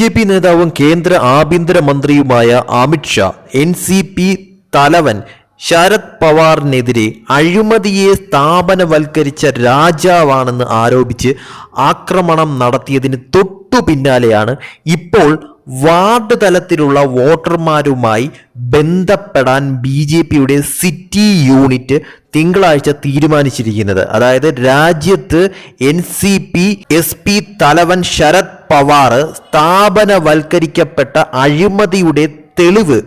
J P നേതാവും കേന്ദ്ര ആഭ്യന്തരമന്ത്രിയുമായ അമിത്ഷാ എൻ സി പി തലവൻ ശരത് പവാറിനെതിരെ അഴിമതിയെ സ്ഥാപനവൽക്കരിച്ച രാജാവാണെന്ന് ആരോപിച്ച് ആക്രമണം നടത്തിയതിന് തൊട്ടു പിന്നാലെയാണ് ഇപ്പോൾ വാർഡ് തലത്തിലുള്ള വോട്ടർമാരുമായി ബന്ധപ്പെടാൻ ബി ജെ പിയുടെ സിറ്റി യൂണിറ്റ് തിങ്കളാഴ്ച തീരുമാനിച്ചിരിക്കുന്നത്. അതായത് രാജ്യത്ത് N C P S P തലവൻ ശരത് പവാർ സ്ഥാപനവൽക്കരിക്കപ്പെട്ട അഴിമതിയുടെ തെളിവ്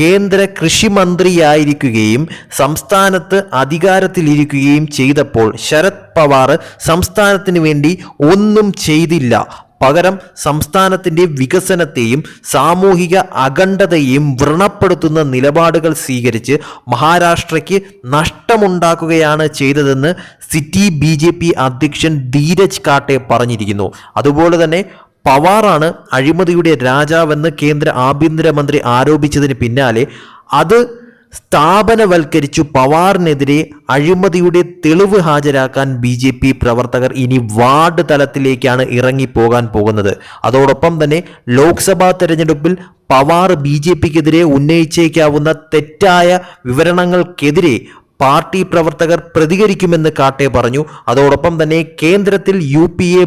കേന്ദ്ര കൃഷിമന്ത്രിയായിരിക്കുകയും സംസ്ഥാനത്ത് അധികാരത്തിലിരിക്കുകയും ചെയ്തപ്പോൾ ശരത് പവാർ സംസ്ഥാനത്തിന് വേണ്ടി ഒന്നും ചെയ്തില്ല. പകരം സംസ്ഥാനത്തിന്റെ വികസനത്തെയും സാമൂഹിക അഖണ്ഡതയെയും വ്രണപ്പെടുത്തുന്ന നിലപാടുകൾ സ്വീകരിച്ച് മഹാരാഷ്ട്രയ്ക്ക് നഷ്ടമുണ്ടാക്കുകയാണ് ചെയ്തതെന്ന് സിറ്റി ബി അധ്യക്ഷൻ ധീരജ് കാട്ടെ പറഞ്ഞിരിക്കുന്നു. അതുപോലെ തന്നെ പവാറാണ് അഴിമതിയുടെ രാജാവെന്ന് കേന്ദ്ര ആഭ്യന്തരമന്ത്രി ആരോപിച്ചതിന് പിന്നാലെ അത് സ്ഥാപനവൽക്കരിച്ചു പവാറിനെതിരെ അഴിമതിയുടെ തെളിവ് ഹാജരാക്കാൻ ബി ജെ പി പ്രവർത്തകർ ഇനി വാർഡ് തലത്തിലേക്കാണ് ഇറങ്ങിപ്പോകാൻ പോകുന്നത്. അതോടൊപ്പം തന്നെ ലോക്സഭാ തെരഞ്ഞെടുപ്പിൽ പവാർ ബി ജെ പിക്കെതിരെ ഉന്നയിച്ചേക്കാവുന്ന തെറ്റായ വിവരണങ്ങൾക്കെതിരെ പാർട്ടി പ്രവർത്തകർ പ്രതികരിക്കുമെന്ന് കാട്ടെ പറഞ്ഞു. അതോടൊപ്പം തന്നെ കേന്ദ്രത്തിൽ യു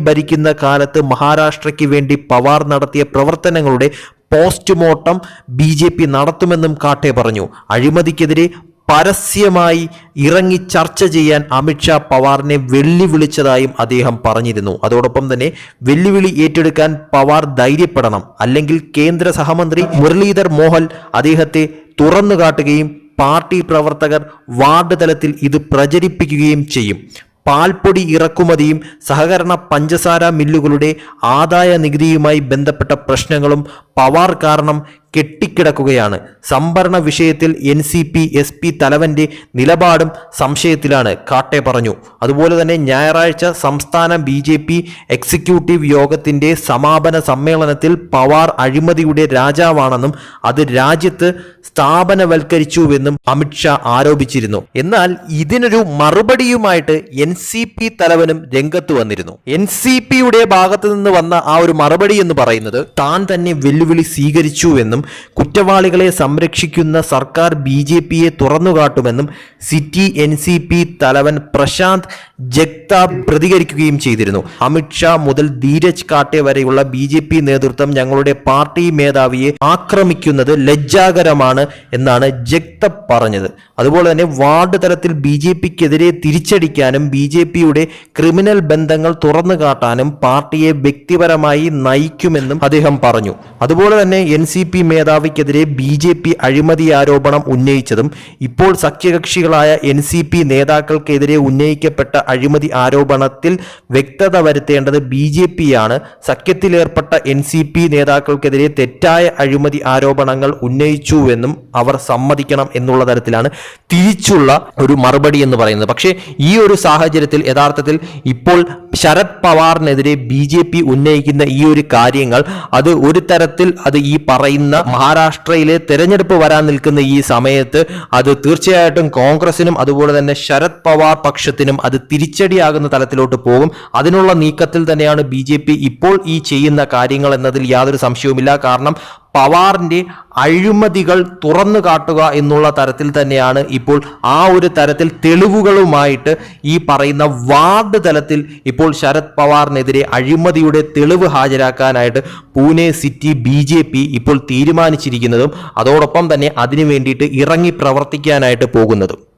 ഭരിക്കുന്ന കാലത്ത് മഹാരാഷ്ട്രയ്ക്ക് വേണ്ടി പവാർ നടത്തിയ പ്രവർത്തനങ്ങളുടെ പോസ്റ്റ്മോർട്ടം ബി ജെ പി നടത്തുമെന്നും കാട്ടെ പറഞ്ഞു. അഴിമതിക്കെതിരെ പരസ്യമായി ഇറങ്ങി ചർച്ച ചെയ്യാൻ അമിത്ഷാ പവാറിനെ വെല്ലുവിളിച്ചതായും അദ്ദേഹം പറഞ്ഞിരുന്നു. അതോടൊപ്പം തന്നെ വെല്ലുവിളി ഏറ്റെടുക്കാൻ പവാർ ധൈര്യപ്പെടണം. അല്ലെങ്കിൽ കേന്ദ്ര സഹമന്ത്രി മുരളീധർ മോഹൻ അദ്ദേഹത്തെ തുറന്നു കാട്ടുകയും പാർട്ടി പ്രവർത്തകർ വാർഡ് തലത്തിൽ ഇത് പ്രചരിപ്പിക്കുകയും ചെയ്യും. പാൽപ്പൊടി ഇറക്കുമതിയും സഹകരണ പഞ്ചസാര മില്ലുകളുടെ ആദായ നികുതിയുമായി ബന്ധപ്പെട്ട പ്രശ്നങ്ങളും പവാർ കാരണം കെട്ടിക്കിടക്കുകയാണ്. സംഭരണ വിഷയത്തിൽ N C P S P തലവന്റെ നിലപാടും സംശയത്തിലാണ് കാട്ടെ പറഞ്ഞു. അതുപോലെ തന്നെ ഞായറാഴ്ച സംസ്ഥാന ബി ജെ പി എക്സിക്യൂട്ടീവ് യോഗത്തിന്റെ സമാപന സമ്മേളനത്തിൽ പവാർ അഴിമതിയുടെ രാജാവാണെന്നും അത് രാജ്യത്ത് സ്ഥാപനവൽക്കരിച്ചുവെന്നും അമിത്ഷാ ആരോപിച്ചിരുന്നു. എന്നാൽ ഇതിനൊരു മറുപടിയുമായിട്ട് എൻ സി പി തലവനും രംഗത്ത് വന്നിരുന്നു. എൻ സി പിയുടെ ഭാഗത്തു നിന്ന് വന്ന ആ ഒരു മറുപടി എന്ന് പറയുന്നത് താൻ തന്നെ വെല്ലുവിളി സ്വീകരിച്ചുവെന്നും കുറ്റവാളികളെ സംരക്ഷിക്കുന്ന സർക്കാർ ബി ജെ പിയെ തുറന്നുകാട്ടുമെന്നും സിറ്റി എൻ സി പി തലവൻ പ്രശാന്ത് ജഗ്താബ് പ്രതികരിക്കുകയും ചെയ്തിരുന്നു. അമിത്ഷാ മുതൽ ധീരജ് കാട്ടെ വരെയുള്ള ബി ജെ പി നേതൃത്വം ഞങ്ങളുടെ പാർട്ടി മേധാവിയെ ആക്രമിക്കുന്നത് ലജ്ജാകരമാണ് എന്നാണ് ജഗ്തബ് പറഞ്ഞത്. അതുപോലെ തന്നെ വാർഡ് തലത്തിൽ ബി ജെ പിക്കെതിരെ തിരിച്ചടിക്കാനും ബി ജെ പിയുടെ ക്രിമിനൽ ബന്ധങ്ങൾ തുറന്നു കാട്ടാനും പാർട്ടിയെ വ്യക്തിപരമായി നയിക്കുമെന്നും അദ്ദേഹം പറഞ്ഞു. അതുപോലെ തന്നെ എൻ സി പി മേധാവിക്കെതിരെ ബി ജെ പി അഴിമതി ആരോപണം ഉന്നയിച്ചതും ഇപ്പോൾ സഖ്യകക്ഷികളായ എൻ സി പി നേതാക്കൾക്കെതിരെ ഉന്നയിക്കപ്പെട്ട അഴിമതി ആരോപണത്തിൽ വ്യക്തത വരുത്തേണ്ടത് ബി ജെ പിയാണ്. സഖ്യത്തിലേർപ്പെട്ട എൻ സി പി നേതാക്കൾക്കെതിരെ തെറ്റായ അഴിമതി ആരോപണങ്ങൾ ഉന്നയിച്ചുവെന്നും അവർ സമ്മതിക്കണം എന്നുള്ള തരത്തിലാണ് തിരിച്ചുള്ള ഒരു മറുപടി എന്ന് പറയുന്നത്. പക്ഷേ ഈ ഒരു സാഹചര്യത്തിൽ യഥാർത്ഥത്തിൽ ഇപ്പോൾ ശരത് പവാറിനെതിരെ ബി ജെ പി ഉന്നയിക്കുന്ന ഈ ഒരു കാര്യങ്ങൾ അത് ഒരു തരത്തിൽ അത് ഈ പറയുന്ന മഹാരാഷ്ട്രയിലെ തെരഞ്ഞെടുപ്പ് വരാൻ നിൽക്കുന്ന ഈ സമയത്ത് അത് തീർച്ചയായിട്ടും കോൺഗ്രസിനും അതുപോലെ തന്നെ ശരത് പവാർ പക്ഷത്തിനും അത് തിരിച്ചടിയാകുന്ന തലത്തിലോട്ട് പോകും. അതിനുള്ള നീക്കത്തിൽ തന്നെയാണ് ബി ഇപ്പോൾ ഈ ചെയ്യുന്ന കാര്യങ്ങൾ എന്നതിൽ യാതൊരു സംശയവുമില്ല. കാരണം പവാറിന്റെ അഴിമതികൾ തുറന്നു കാട്ടുക എന്നുള്ള തരത്തിൽ തന്നെയാണ് ഇപ്പോൾ ആ ഒരു തരത്തിൽ തെളിവുകളുമായിട്ട് ഈ പറയുന്ന വാർഡ് തലത്തിൽ ഇപ്പോൾ ശരത് പവാറിനെതിരെ അഴിമതിയുടെ തെളിവ് ഹാജരാക്കാനായിട്ട് പൂനെ സിറ്റി ബി ഇപ്പോൾ തീരുമാനിച്ചിരിക്കുന്നതും അതോടൊപ്പം തന്നെ അതിനു വേണ്ടിയിട്ട് ഇറങ്ങി പ്രവർത്തിക്കാനായിട്ട് പോകുന്നതും.